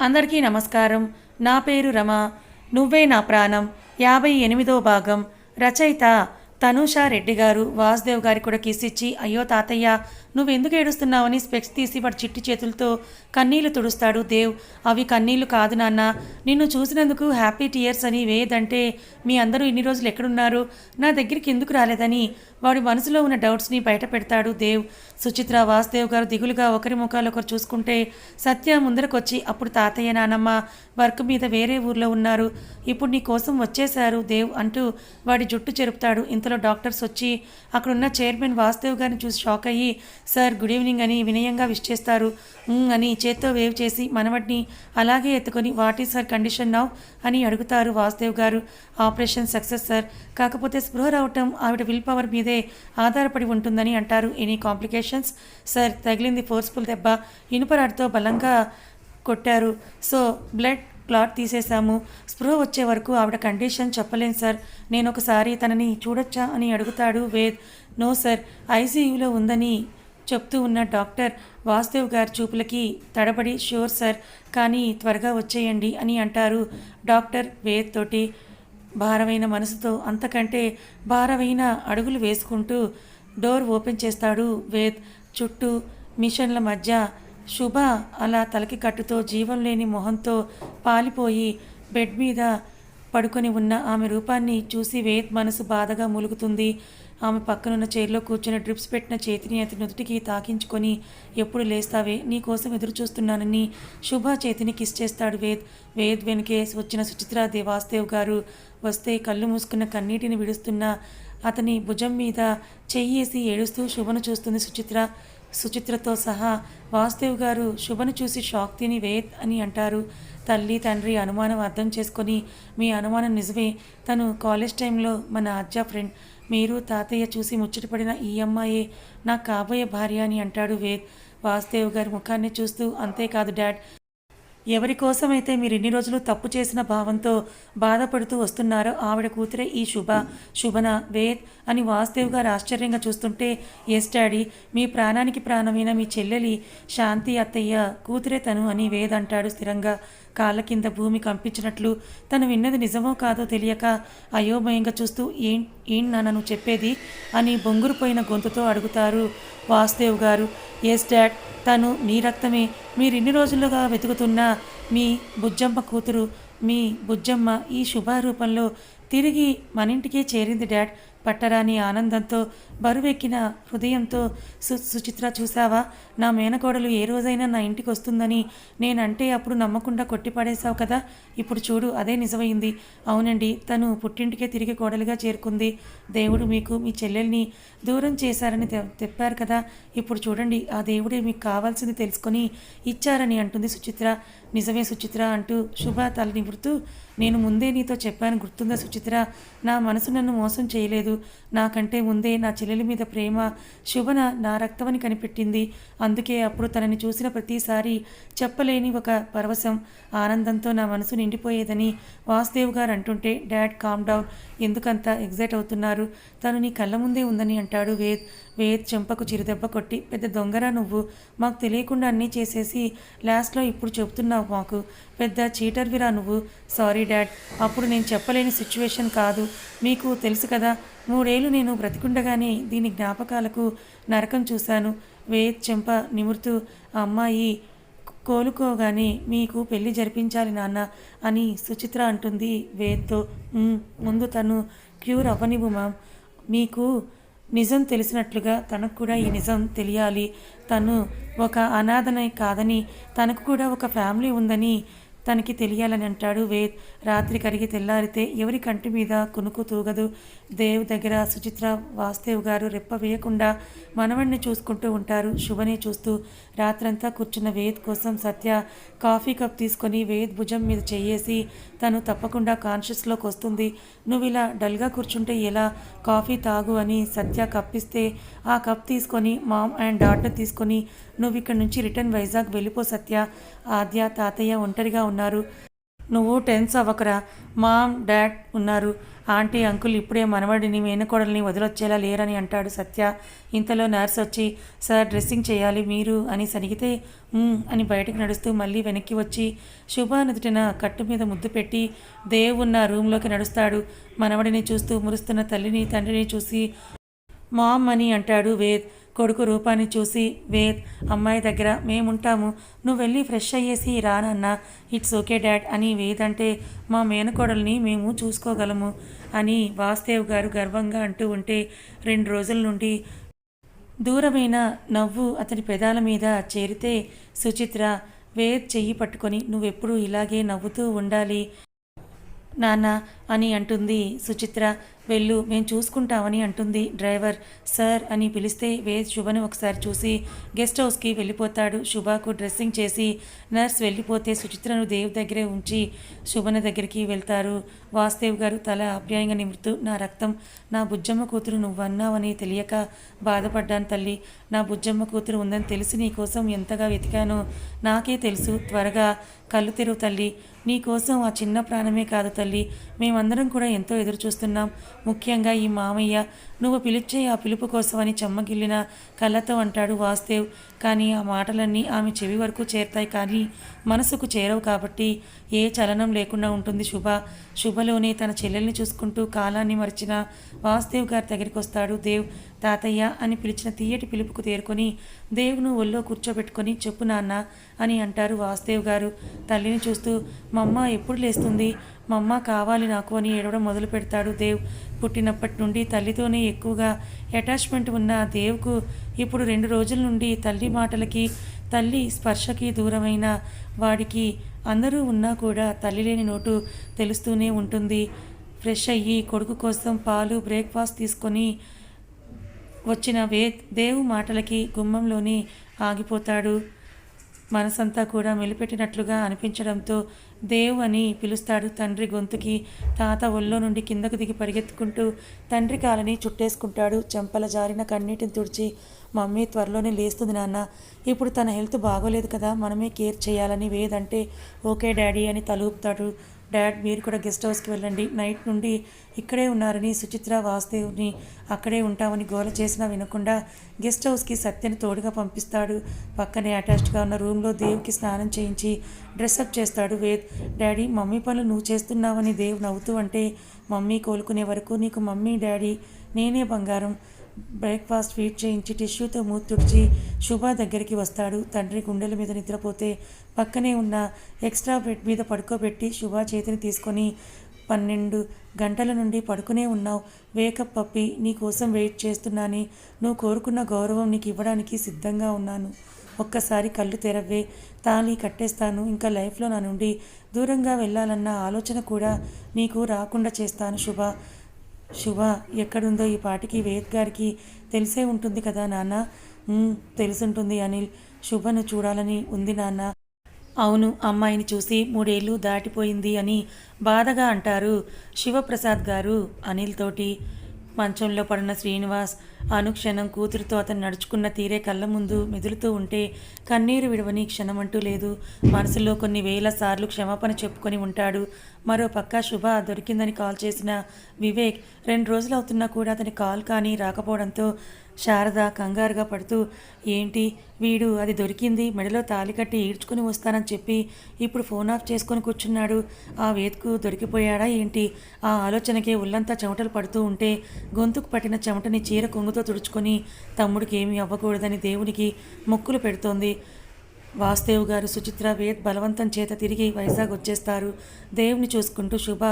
అందరికీ నమస్కారం. నా పేరు రమ. నువ్వే నా ప్రాణం. యాభై ఎనిమిదో భాగం. రచయిత తనూషా రెడ్డి గారు వాసుదేవ్ గారి కూడా కిసిచ్చి ఇచ్చి అయ్యో తాతయ్య నువ్వెందుకు ఏడుస్తున్నావని స్పెక్స్ తీసి వాడు చిట్టి చేతులతో కన్నీళ్ళు తుడుస్తాడు దేవ్. అవి కన్నీళ్ళు కాదు నాన్న. నిన్ను చూసినందుకు హ్యాపీ టీయర్స్ అని వేదంటే మీ అందరూ ఇన్ని రోజులు ఎక్కడున్నారు? నా దగ్గరికి ఎందుకు రాలేదని? వాడి మనసులో ఉన్న డౌట్స్ని బయట పెడతాడు దేవ్. సుచిత్ర వాసుదేవ్ గారు దిగులుగా ఒకరి ముఖాలు ఒకరు చూసుకుంటే సత్య ముందరకొచ్చి అప్పుడు తాతయ్య నానమ్మ వర్క్ మీద వేరే ఊర్లో ఉన్నారు. ఇప్పుడు నీ కోసం వచ్చేశారు దేవ్ అంటూ వాడి జుట్టు చెరుపుతాడు. ఇంతలో డాక్టర్స్ వచ్చి అక్కడున్న చైర్మన్ వాసుదేవ్ గారిని చూసి షాక్ అయ్యి సార్ గుడ్ ఈవినింగ్ అని వినయంగా విష్ చేస్తారు. అని చేత్తో వేవ్ చేసి మనవడిని అలాగే ఎత్తుకొని what is sir condition now? అని అడుగుతారు వాసుదేవ్ గారు. Operation success sir. కాకపోతే స్పృహ రావటం ఆవిడ విల్ పవర్ మీదే ఆధారపడి ఉంటుందని అంటారు. Any complications? సార్ తగిలింది ఫోర్స్ఫుల్ దెబ్బ. ఇనుపరాడుతో బలంగా కొట్టారు. సో బ్లడ్ క్లాట్ తీసేశాము. స్పృహ వచ్చే వరకు ఆవిడ కండిషన్ చెప్పలేను సార్. నేను ఒకసారి తనని చూడొచ్చా అని అడుగుతాడు వేద్. నో సార్ ఐసీయూలో ఉందని చెప్తూ ఉన్న డాక్టర్ వాసుదేవ్ గారి చూపులకి తడబడి షూర్ సార్ కానీ త్వరగా వచ్చేయండి అని అంటారు డాక్టర్ వేద్ తోటి. భారమైన మనసుతో అంతకంటే భారమైన అడుగులు వేసుకుంటూ డోర్ ఓపెన్ చేస్తాడు వేద్. చుట్టూ మిషన్ల మధ్య శుభ అలా తలకి కట్టుతో జీవం లేని మొహంతో పాలిపోయి బెడ్ మీద పడుకొని ఉన్న ఆమె రూపాన్ని చూసి వేద్ మనసు బాధగా మూలుగుతుంది. ఆమె పక్కనున్న చైర్లో కూర్చుని డ్రిప్స్ పెట్టిన చేతిని అతని నుదుటికి తాకించుకొని ఎప్పుడు లేస్తావే? నీ కోసం ఎదురు చూస్తున్నానని శుభ చేతిని కిస్ చేస్తాడు వేద్. వేద్ వెనుకే వచ్చిన సుచిత్ర దేవాస్తేవ్ గారు వస్తే కళ్ళు మూసుకున్న కన్నీటిని విడుస్తున్న అతని భుజం మీద చెయ్యేసి ఏడుస్తూ శుభను చూస్తుంది సుచిత్ర. సుచిత్రతో సహా వాసుదేవ్ గారు శుభను చూసి షాక్ తిని వేద్ అని అంటారు. తల్లి తండ్రి అనుమానం అర్థం చేసుకొని మీ అనుమానం నిజమే. తను కాలేజ్ టైంలో మన అజ్జా ఫ్రెండ్. మీరు తాతయ్య చూసి ముచ్చటపడిన ఈ అమ్మాయే నా కాబోయే భార్య అని అంటాడు వేద్ వాసుదేవ్ గారి ముఖాన్ని చూస్తూ అంతేకాదు డాడ్ ఎవరి కోసమైతే మీరు ఇన్ని రోజులు తప్పు చేసిన భావంతో బాధపడుతూ వస్తున్నారో ఆవిడ కూతురే ఈ శుభ. శుభన వేద్ అని వాసుదేవ్ గారు ఆశ్చర్యంగా చూస్తుంటే ఎస్ డాడీ మీ ప్రాణానికి ప్రాణమైన మీ చెల్లెలి శాంతి అత్తయ్య కూతురే తను అని వేద్ అంటాడు స్థిరంగా. కాళ్ళ కింద భూమి కంపించినట్లు తను విన్నది నిజమో కాదో తెలియక అయోమయంగా చూస్తూ ఏం ఏం నాన్న నువ్వు చెప్పేది? అని బొంగురుపోయిన గొంతుతో అడుగుతారు వాసుదేవ్ గారు. ఎస్ డాడ్ తను మీ రక్తమే. మీరు ఇన్ని రోజులుగా వెతుకుతున్న మీ బుజ్జమ్మ కూతురు మీ బుజ్జమ్మ ఈ శుభారూపంలో తిరిగి మన ఇంటికి చేరింది డాడ్. పట్టరాని ఆనందంతో బరువెక్కిన హృదయంతో సు సుచిత్ర చూసావా నా మేనకోడలు ఏ రోజైనా నా ఇంటికి వస్తుందని నేనంటే అప్పుడు నమ్మకుండా కొట్టిపడేశావు కదా? ఇప్పుడు చూడు అదే నిజమైంది. అవునండి తను పుట్టింటికే తిరిగి కోడలుగా చేరుకుంది. దేవుడు మీకు మీ చెల్లెల్ని దూరం చేశారని తె- కదా? ఇప్పుడు చూడండి ఆ దేవుడే మీకు కావాల్సింది తెలుసుకొని ఇచ్చారని అంటుంది సుచిత్ర. నిజమే సుచిత్ర అంటూ శుభ తల నివృత్తు నేను ముందే నీతో చెప్పాను గుర్తుందా సుచిత్ర? నా మనసు నన్ను మోసం చేయలేదు. నాకంటే ముందే నా చెల్లెలి మీద ప్రేమ శుభన నా రక్తమని కనిపెట్టింది. అందుకే అప్పుడు తనని చూసిన ప్రతిసారి చెప్పలేని ఒక పరవశం ఆనందంతో నా మనసు నిండిపోయేదని వాసుదేవ్ గారు అంటుంటే డాడ్ కామ్ డౌన్. ఎందుకంత ఎగ్జైట్ అవుతున్నారు? తను నీ కళ్ళ ముందే ఉందని అంటాడు వేద్. వేద్ చెంపకు చిరుదెబ్బ కొట్టి పెద్ద దొంగరా నువ్వు? మాకు తెలియకుండా అన్నీ చేసేసి లాస్ట్లో ఇప్పుడు చెబుతున్నావు మాకు. పెద్ద చీటర్విరా నువ్వు. సారీ డాడ్ అప్పుడు నేను చెప్పలేని సిచ్యువేషన్ కాదు. మీకు తెలుసు కదా మూడేళ్ళు నేను బ్రతికుండగానే దీని జ్ఞాపకాలకు నరకం చూశాను. వేద్ చెంప నిమురుతూ అమ్మాయి కోలుకోగానే మీకు పెళ్ళి జరిపించాలి నాన్న అని సుచిత్ర అంటుంది వేద్తో. ముందు తను క్యూర్ అవ్వనివ్వు మామ్. మీకు నిజం తెలిసినట్లుగా తనకు కూడా ఈ నిజం తెలియాలి. తను ఒక అనాథనే కాదని తనకు కూడా ఒక ఫ్యామిలీ ఉందని తనకి తెలియాలని అంటాడు వేద్. రాత్రి కరిగి తెల్లారితే ఎవరి కంటి మీద కునుకు తూగదు. దేవ్ దగ్గర సుచిత్ర వాసుదేవ్ గారు రెప్ప వేయకుండా మనవణ్ణి చూసుకుంటూ ఉంటారు. శుభనే చూస్తూ రాత్రంతా కూర్చున్న వేద్ కోసం సత్య కాఫీ కప్ తీసుకొని వేద్ భుజం మీద చేయేసి తను తప్పకుండా కాన్షియస్లోకి వస్తుంది. నువ్వు ఇలా డల్గా కూర్చుంటే ఎలా? కాఫీ తాగు అని సత్య కప్పిస్తే ఆ కప్ తీసుకొని మామ్ అండ్ డాటర్ తీసుకొని నువ్వు ఇక్కడ నుంచి రిటర్న్ వైజాగ్ వెళ్ళిపో సత్య. ఆద్య తాతయ్య ఒంటరిగా ఉన్నారు. నువ్వు టెన్స్ అవ్వకరా. మామ్ డాడ్ ఉన్నారు. ఆంటీ అంకుల్ ఇప్పుడే మనవడిని మేనకోడల్ని వదిలొచ్చేలా లేరని అంటాడు సత్య. ఇంతలో నర్స్ వచ్చి సార్ డ్రెస్సింగ్ చేయాలి మీరు అని సనిగితే అని బయటకు నడుస్తూ మళ్ళీ వెనక్కి వచ్చి శుభానుదుటిన కట్టు మీద ముద్దు పెట్టి దేవ్ ఉన్న రూమ్లోకి నడుస్తాడు. మనవడిని చూస్తూ మురుస్తున్న తల్లిని తండ్రిని చూసి మామ్ అని అంటాడు వేద్. కొడుకు రూపాన్ని చూసి వేద్ అమ్మాయి దగ్గర మేముంటాము. నువ్వు వెళ్ళి ఫ్రెష్ అయ్యేసి రానన్న ఇట్స్ ఓకే డాడ్ అని వేద్ అంటే మా మేనకోడల్ని మేము చూసుకోగలము అని వాసుదేవ్ గారు గర్వంగా అంటూ ఉంటే రెండు రోజుల నుండి దూరమైన నవ్వు అతని పెదాల మీద చేరితే సుచిత్ర వేద్ చెయ్యి పట్టుకొని నువ్వెప్పుడు ఇలాగే నవ్వుతూ ఉండాలి నాన్న అని అంటుంది సుచిత్ర. వెళ్ళు మేము చూసుకుంటామని అంటుంది డ్రైవర్. సార్ అని పిలిస్తే వేద్ శుభను ఒకసారి చూసి గెస్ట్ హౌస్కి వెళ్ళిపోతాడు. శుభకు డ్రెస్సింగ్ చేసి నర్స్ వెళ్ళిపోతే సుచిత్రను దేవ్ దగ్గరే ఉంచి శుభన దగ్గరికి వెళ్తారు. వాసుదేవ్ గారు తల ఆప్యాయంగా నిమురుతూ నా రక్తం నా బుజ్జమ్మ కూతురు నువ్వన్నావని తెలియక బాధపడ్డాను తల్లి. నా బుజ్జమ్మ కూతురు ఉందని తెలిసి నీకోసం ఎంతగా వెతికానో నాకే తెలుసు. త్వరగా కళ్ళు తెరువు తల్లి. నీకోసం ఆ చిన్న ప్రాణమే కాదు తల్లి. మేమందరం కూడా ఎంతో ఎదురు చూస్తున్నాం ముఖ్యంగా ఈ మామయ్య నువ్వు పిలిచే ఆ పిలుపు కోసమని చెమ్మగిల్లిన కళ్ళతో అంటాడు వాస్తేవ్ కానీ ఆ మాటలన్నీ ఆమె చెవి వరకు చేరతాయి కానీ మనసుకు చేరవు కాబట్టి ఏ చలనం లేకుండా ఉంటుంది శుభ. శుభలోనే తన చెల్లెల్ని చూసుకుంటూ కాలాన్ని మరిచిన వాసుదేవ్ గారి దగ్గరికి వస్తాడు. దేవ్ తాతయ్య అని పిలిచిన తీయటి పిలుపుకు తేరుకొని దేవును ఒళ్ళో కూర్చోబెట్టుకొని చెప్పు నాన్న అని అంటారు వాసుదేవ్ గారు. తల్లిని చూస్తూ మమ్మ ఎప్పుడు లేస్తుంది? మమ్మ కావాలి నాకు అని ఏడవడం మొదలు పెడతాడు దేవ్. పుట్టినప్పటి నుండి తల్లితోనే ఎక్కువగా అటాచ్మెంట్ ఉన్న దేవ్కు ఇప్పుడు రెండు రోజుల నుండి తల్లి మాటలకి తల్లి స్పర్శకి దూరమైన వాడికి అందరూ ఉన్నా కూడా తల్లి లేని నోటు తెలుస్తూనే ఉంటుంది. ఫ్రెష్ అయ్యి కొడుకు కోసం పాలు బ్రేక్ఫాస్ట్ తీసుకొని వచ్చిన వే దేవు మాటలకి గుమ్మంలోనే ఆగిపోతాడు. మనసంతా కూడా మెలిపెట్టినట్లుగా అనిపించడంతో దేవ్ అని పిలుస్తాడు తండ్రి గొంతుకి. తాత ఒళ్ళో నుండి కిందకు దిగి పరిగెత్తుకుంటూ తండ్రి కాలని చుట్టేసుకుంటాడు. చెంపల జారిన కన్నీటిని తుడిచి మమ్మీ త్వరలోనే లేస్తుంది నాన్న. ఇప్పుడు తన హెల్త్ బాగోలేదు కదా. మనమే కేర్ చేయాలని వేదంటే ఓకే డాడీ అని తలూపుతాడు. డాడ్ మీరు కూడా గెస్ట్ హౌస్కి వెళ్ళండి. నైట్ నుండి ఇక్కడే ఉన్నారని సుచిత్ర వాసుదేవ్ని అక్కడే ఉంటామని గోల చేసినా వినకుండా గెస్ట్ హౌస్కి సత్యని తోడుగా పంపిస్తాడు. పక్కనే అటాచ్డ్గా ఉన్న రూమ్లో దేవుకి స్నానం చేయించి డ్రెస్అప్ చేస్తాడు వేద్. డాడీ మమ్మీ పనులు నువ్వు చేస్తున్నావని దేవ్ నవ్వుతూ అంటే మమ్మీ కోలుకునే వరకు నీకు మమ్మీ డాడీ నేనే బంగారం. బ్రేక్ఫాస్ట్ ఫీడ్ చేయించి టిష్యూతో మూతుడిచి తుడిచి శుభ దగ్గరికి వస్తాడు. తండ్రి గుండెల మీద నిద్రపోతే పక్కనే ఉన్న ఎక్స్ట్రా బెడ్ మీద పడుకోబెట్టి శుభ చేతిని తీసుకొని పన్నెండు గంటల నుండి పడుకునే ఉన్నావు. Wake up puppy. నీ కోసం వెయిట్ చేస్తున్నాని. నువ్వు కోరుకున్న గౌరవం నీకు ఇవ్వడానికి సిద్ధంగా ఉన్నాను. ఒక్కసారి కళ్ళు తెరవే తాళి కట్టేస్తాను. ఇంకా లైఫ్లో నా నుండి దూరంగా వెళ్ళాలన్న ఆలోచన కూడా నీకు రాకుండా చేస్తాను శుభ. శుభ ఎక్కడుందో ఈ పాటికి వేద్ గారికి తెలిసే ఉంటుంది కదా నాన్న? తెలుసుంటుంది అనిల్. శుభను చూడాలని ఉంది నాన్న. అవును అమ్మాయిని చూసి మూడేళ్ళు దాటిపోయింది అని బాధగా అంటారు శివప్రసాద్ గారు. అనిల్ తోటి మంచంలో పడిన శ్రీనివాస్ అనుక్షణం కూతురితో అతను నడుచుకున్న తీరే కళ్ళ ముందు మెదులుతూ ఉంటే కన్నీరు విడవని క్షణమంటూ లేదు. మనసులో కొన్ని వేల సార్లు క్షమాపణ చెప్పుకొని ఉంటాడు. మరో పక్క శుభ దొరికిందని కాల్ చేసిన వివేక్ రెండు రోజులు అవుతున్నా కూడా అతని కాల్ కానీ రాకపోవడంతో శారద కంగారుగా పడుతూ ఏంటి? వీడు అది దొరికింది మెడలో తాలి కట్టి ఈడ్చుకుని వస్తానని చెప్పి ఇప్పుడు ఫోన్ ఆఫ్ చేసుకొని కూర్చున్నాడు. ఆ వేత్కు దొరికిపోయాడా ఏంటి? ఆ ఆలోచనకే ఒళ్ళంతా చెమటలు పడుతూ ఉంటే గొంతుకు పట్టిన చెమటని చీర కొంగుతో తుడుచుకొని తమ్ముడికి ఏమీ అవ్వకూడదని దేవునికి మొక్కులు పెడుతోంది. వాసుదేవ్ గారు సుచిత్ర వేద్ బలవంతం చేత తిరిగి వైజాగ్ వచ్చేస్తారు. దేవుని చూసుకుంటూ శుభ.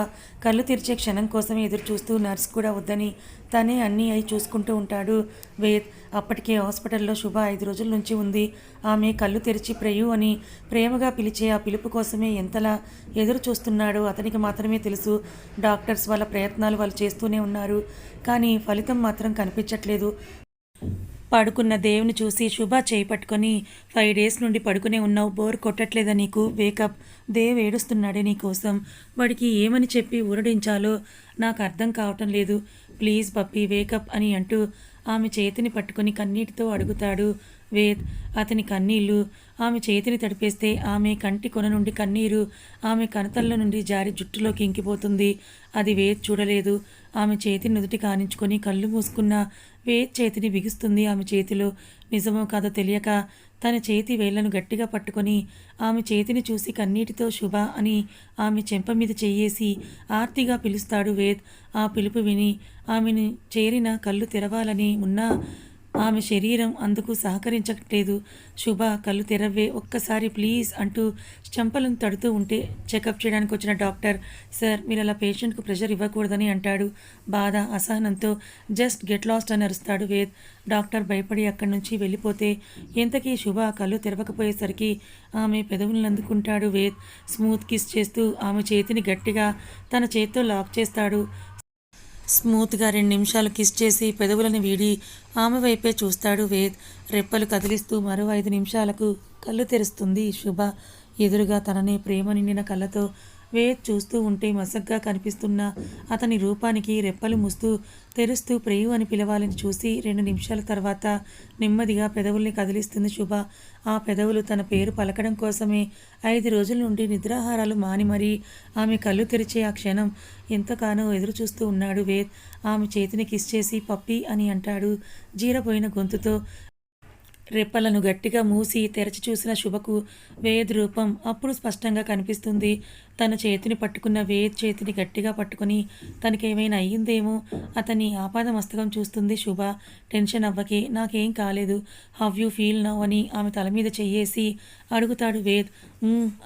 కళ్ళు తెరిచే క్షణం కోసమే ఎదురు చూస్తూ నర్స్ కూడా వద్దని తనే అన్నీ అయి చూసుకుంటూ ఉంటాడు. వేద్ అప్పటికే హాస్పిటల్లో శుభ ఐదు రోజుల నుంచి ఉంది. ఆమె కళ్ళు తెరిచి ప్రేయు అని ప్రేమగా పిలిచే ఆ పిలుపు కోసమే ఎంతలా ఎదురు చూస్తున్నాడో అతనికి మాత్రమే తెలుసు. డాక్టర్స్ వాళ్ళ ప్రయత్నాలు వాళ్ళు చేస్తూనే ఉన్నారు. కానీ ఫలితం మాత్రం కనిపించట్లేదు. పడుకున్న దేవుని చూసి శుభ చేయి పట్టుకొని ఫైవ్ డేస్ నుండి పడుకునే ఉన్నావు. బోర్ కొట్టట్లేదా నీకు? వేకప్ దేవ్ ఏడుస్తున్నాడే నీకోసం వాడికి ఏమని చెప్పి ఊరడించాలో నాకు అర్థం కావటం లేదు. ప్లీజ్ పప్పి వేకప్ అని అంటూ ఆమె చేతిని పట్టుకొని కన్నీటితో అడుగుతాడు. వేద్ అతని కన్నీళ్ళు ఆమె చేతిని తడిపేస్తే ఆమె కంటి కొన నుండి కన్నీరు ఆమె కనతల్ల నుండి జారి జుట్టులోకి ఇంకిపోతుంది. అది వేద్ చూడలేదు. ఆమె చేతిని నుదుటి కానించుకొని కళ్ళు మూసుకున్న వేద్ చేతిని బిగుస్తుంది ఆమె చేతిలో. నిజమో కాదో తెలియక తన చేతి వేళ్ళను గట్టిగా పట్టుకొని ఆమె చేతిని చూసి కన్నీటితో శుభ అని ఆమె చెంప మీద చెయ్యేసి ఆర్తిగా పిలుస్తాడు వేద్. ఆ పిలుపు విని ఆమెను చేరిన కళ్ళు తెరవాలని ఉన్నా ఆమె శరీరం అందుకు సహకరించట్లేదు. శుభ కళ్ళు తెరవే ఒక్కసారి ప్లీజ్ అంటూ చెంపలను తడుతూ ఉంటే చెకప్ చేయడానికి వచ్చిన డాక్టర్ సార్ మీరు అలా పేషెంట్కు ప్రెషర్ ఇవ్వకూడదని అంటాడు. బాధ అసహనంతో జస్ట్ గెట్ లాస్ట్ అని అరుస్తాడు వేద్. డాక్టర్ భయపడి అక్కడి నుంచి వెళ్ళిపోతే ఎంతకీ శుభ కళ్ళు తెరవకపోయేసరికి ఆమె పెదవులను అందుకుంటాడు వేద్. స్మూత్ కిస్ చేస్తూ ఆమె చేతిని గట్టిగా తన చేత్తో లాక్ చేస్తాడు. స్మూత్గా రెండు నిమిషాలు కిస్ చేసి పెదవులను వీడి ఆమె వైపే చూస్తాడు వేద్. రెప్పలు కదిలిస్తూ మరో ఐదు నిమిషాలకు కళ్ళు తెరుస్తుంది శుభ. ఎదురుగా తననే ప్రేమ నిండిన కళ్ళతో వేద్ చూస్తూ ఉంటే మసగ్గా కనిపిస్తున్న అతని రూపానికి రెప్పలు ముస్తూ తెరుస్తూ ప్రేయు అని పిలవాలని చూసి రెండు నిమిషాల తర్వాత నెమ్మదిగా పెదవుల్ని కదిలిస్తుంది శుభ. ఆ పెదవులు తన పేరు పలకడం కోసమే ఐదు రోజుల నుండి నిద్రాహారాలు మాని మరీ ఆమె కళ్ళు తెరిచే ఆ క్షణం ఎంతగానో ఎదురు చూస్తూ ఉన్నాడు వేద్. ఆమె చేతిని కిస్ చేసి పప్పి అని అంటాడు జీరపోయిన గొంతుతో. రెప్పలను గట్టిగా మూసి తెరచి చూసిన శుభకు వేద్ రూపం అప్పుడు స్పష్టంగా కనిపిస్తుంది. తన చేతిని పట్టుకున్న వేద్ చేతిని గట్టిగా పట్టుకుని తనకేమైనా అయ్యిందేమో అతని ఆపాద మస్తకం చూస్తుంది శుభ. టెన్షన్ అవ్వకే నాకేం కాలేదు. హవ్ యూ ఫీల్ నవ్ అని ఆమె తల మీద చెయ్యేసి అడుగుతాడు వేద్.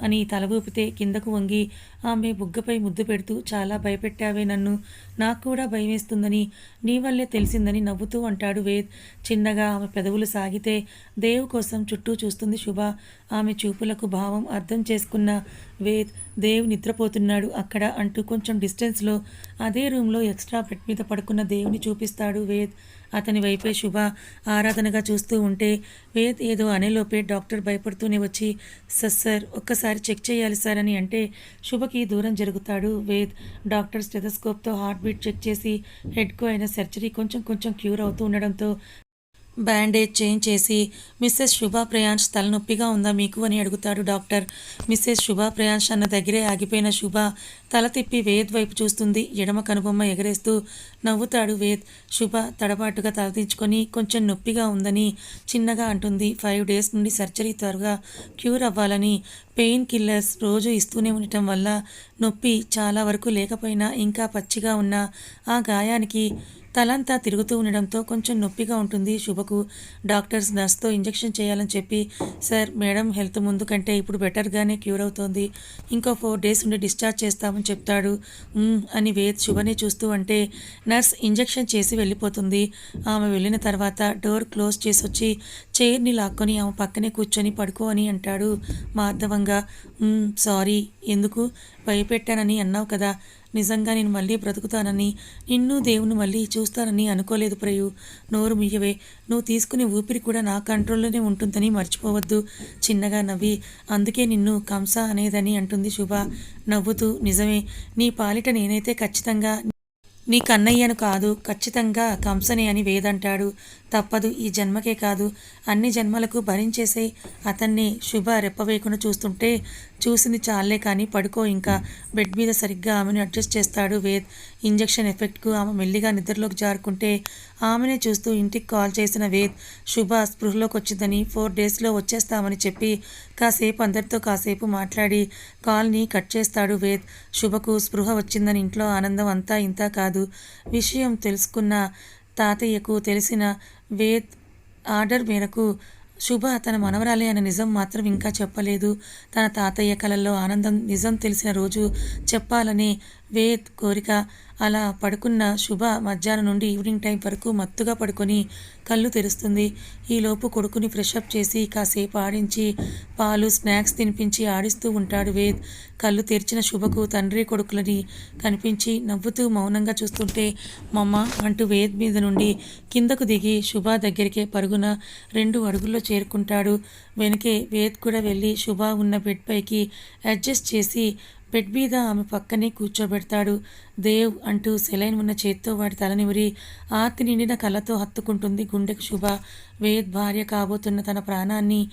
అని తల ఊపితే కిందకు వంగి ఆమె బుగ్గపై ముద్దు పెడుతూ చాలా భయపెట్టావే నన్ను. నాకు కూడా భయమేస్తుందని నీ వల్లే తెలిసిందని నవ్వుతూ అంటాడు వేద్. చిన్నగా ఆమె పెదవులు సాగితే దేవు కోసం చుట్టూ చూస్తుంది శుభ. ఆమె చూపులకు భావం అర్థం చేసుకున్న వేద్ దేవ్ నిద్రపోతున్నాడు. అక్కడ అంటూ కొంచెం డిస్టెన్స్లో అదే రూమ్లో ఎక్స్ట్రా బెడ్ మీద పడుకున్న దేవుని చూపిస్తాడు వేద్. అతని వైపే శుభ ఆరాధనగా చూస్తూ ఉంటే వేద్ ఏదో అనేలోపే డాక్టర్ భయపడుతూనే వచ్చి "సర్ సార్ ఒక్కసారి చెక్ చేయాలి సార్ అని అంటే శుభకి దూరం జరుగుతాడు వేద్. డాక్టర్ స్టెథస్కోప్తో హార్ట్ బీట్ చెక్ చేసి హెడ్కు అయిన సర్జరీ కొంచెం కొంచెం క్యూర్ అవుతూ ఉండడంతో బ్యాండేజ్ చేంజ్ చేసి మిస్సెస్ శుభా ప్రయాంష్ తలనొప్పిగా ఉందా మీకు అని అడుగుతాడు డాక్టర్. మిస్సెస్ శుభా ప్రయాంష్ అన్న దగ్గరే ఆగిపోయిన శుభ తల తిప్పి వేద్ వైపు చూస్తుంది. ఎడమ కనుబొమ్మ ఎగరేస్తూ నవ్వుతాడు వేద్. శుభ తడబాటుగా తలదించుకొని కొంచెం నొప్పిగా ఉందని చిన్నగా అంటుంది. ఫైవ్ డేస్ నుండి సర్జరీ త్వరగా క్యూర్ అవ్వాలని పెయిన్ కిల్లర్స్ రోజు ఇస్తూనే ఉండటం వల్ల నొప్పి చాలా వరకు లేకపోయినా ఇంకా పచ్చిగా ఉన్న ఆ గాయానికి తలంతా తిరుగుతూ ఉండడంతో కొంచెం నొప్పిగా ఉంటుంది. శుభకు డాక్టర్స్ నర్స్తో ఇంజెక్షన్ చేయాలని చెప్పి సార్ మేడం హెల్త్ ముందు కంటే ఇప్పుడు బెటర్గానే క్యూర్ అవుతోంది. ఇంకో ఫోర్ డేస్ ఉండి డిశ్చార్జ్ చేస్తామని చెప్తాడు. అని వేద్ శుభనే చూస్తూ అంటే నర్స్ ఇంజెక్షన్ చేసి వెళ్ళిపోతుంది. ఆమె వెళ్ళిన తర్వాత డోర్ క్లోజ్ చేసి వచ్చి చైర్ని లాక్కొని ఆమె పక్కనే కూర్చొని పడుకో అని అంటాడు. మార్ధవంగా "ఉమ్, సారీ ఎందుకు? భయపెట్టానని అన్నావు కదా. నిజంగా నేను మళ్ళీ బ్రతుకుతానని నిన్ను దేవుని మళ్ళీ చూస్తానని అనుకోలేదు ప్రయు. నోరు ముయ్యవే నువ్వు తీసుకునే ఊపిరి కూడా నా కంట్రోల్లోనే ఉంటుందని మర్చిపోవద్దు. చిన్నగా నవ్వి అందుకే నిన్ను కంస అనేదని అంటుంది శుభ. నవ్వుతూ నిజమే. నీ పాలిట నేనైతే ఖచ్చితంగా నీ కన్నయ్యను కాదు ఖచ్చితంగా కంసనే అని వేదంటాడు. తప్పదు ఈ జన్మకే కాదు. అన్ని జన్మలకు భరించేసే అతన్ని శుభ రెప్పవేయకుండా చూస్తుంటే చూసింది చాలే కానీ పడుకో ఇంకా. బెడ్ మీద సరిగ్గా ఆమెను అడ్జస్ట్ చేస్తాడు వేద్. ఇంజెక్షన్ ఎఫెక్ట్కు ఆమె మెల్లిగా నిద్రలోకి జారుకుంటే ఆమెనే చూస్తూ ఇంటికి కాల్ చేసిన వేద్ శుభ స్పృహలోకి వచ్చిందని ఫోర్ డేస్లో వచ్చేస్తామని చెప్పి కాసేపు అందరితో కాసేపు మాట్లాడి కాల్ని కట్ చేస్తాడు వేద్. శుభకు స్పృహ వచ్చిందని ఇంట్లో ఆనందం అంతా ఇంత కాదు. విషయం తెలుసుకున్న తాతయ్యకు తెలిసిన వేద్ ఆర్డర్ మేరకు శుభ తన మనవరాలే అనే నిజం మాత్రం ఇంకా చెప్పలేదు. తన తాతయ్య కళల్లో ఆనందం నిజం తెలిసిన రోజు చెప్పాలని వేద్ కోరిక అలా పడుకున్న శుభ మధ్యాహ్నం నుండి ఈవినింగ్ టైం వరకు మత్తుగా పడుకొని కళ్ళు తెరుస్తుంది. ఈలోపు కొడుకుని ఫ్రెషప్ చేసి కాసేపు ఆడించి పాలు స్నాక్స్ తినిపించి ఆడిస్తూ ఉంటాడు వేద్. కళ్ళు తెరిచిన శుభకు తండ్రి కొడుకులని కనిపించి నవ్వుతూ మౌనంగా చూస్తుంటే మమ్మ అంటూ వేద్ మీద నుండి కిందకు దిగి శుభ దగ్గరికే పరుగున రెండు అడుగుల్లో చేరుకుంటాడు. వెనకే వేద్ కూడా వెళ్ళి శుభ ఉన్న బెడ్ పైకి అడ్జస్ట్ చేసి బెడ్ మీద ఆమె పక్కనే కూర్చోబెడతాడు. దేవ్ అంటూ సెలైన్ ఉన్న చేత్తో వాడి తలనివిరి ఆతి ఆర్తి నిండిన కళ్ళతో హత్తుకుంటుంది గుండెకు శుభ. వేద్ భార్య కాబోతున్న తన ప్రాణాన్ని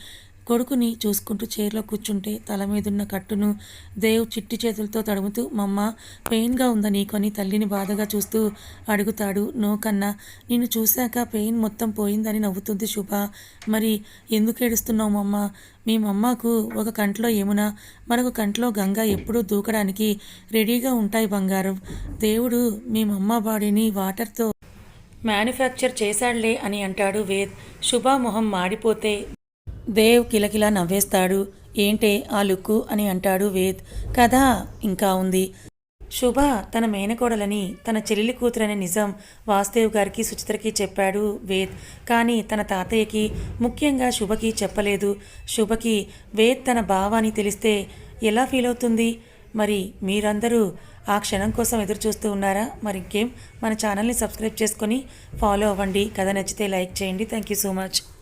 కొడుకుని చూసుకుంటూ చైర్లో కూర్చుంటే తల మీదున్న కట్టును దేవ్ చిట్టి చేతులతో తడుముతూ మమ్మ పెయిన్గా ఉందా నీకు? అని తల్లిని బాధగా చూస్తూ అడుగుతాడు. నో కన్నా నిన్ను చూశాక పెయిన్ మొత్తం పోయిందని నవ్వుతుంది శుభ. మరి ఎందుకు ఏడుస్తున్నావు మమ్మ? మీ మమ్మకు ఒక కంట్లో యమున మరొక కంట్లో గంగ ఎప్పుడూ దూకడానికి రెడీగా ఉంటాయి బంగారం. దేవుడు మీ మమ్మ బాడీని వాటర్తో మ్యానుఫ్యాక్చర్ చేశాడులే అని అంటాడు వేద్. శుభ మొహం మాడిపోతే దేవ్ కిలకిలా నవ్వేస్తాడు. ఏంటే ఆ లుక్కు అని అంటాడు వేద్. కథ ఇంకా ఉంది. శుభ తన మేనకోడలని తన చెల్లెలి కూతురనే నిజం వాసుదేవ్ గారికి సుచిత్రకి చెప్పాడు వేద్. కానీ తన తాతయ్యకి ముఖ్యంగా శుభకి చెప్పలేదు. శుభకి వేద్ తన భావాన్ని తెలిస్తే ఎలా ఫీల్ అవుతుంది? మరి మీరందరూ ఆ క్షణం కోసం ఎదురు చూస్తూ ఉన్నారా? మరి ఇంకేం మన ఛానల్ని సబ్స్క్రైబ్ చేసుకొని ఫాలో అవ్వండి. కథ నచ్చితే లైక్ చేయండి. Thank you so much.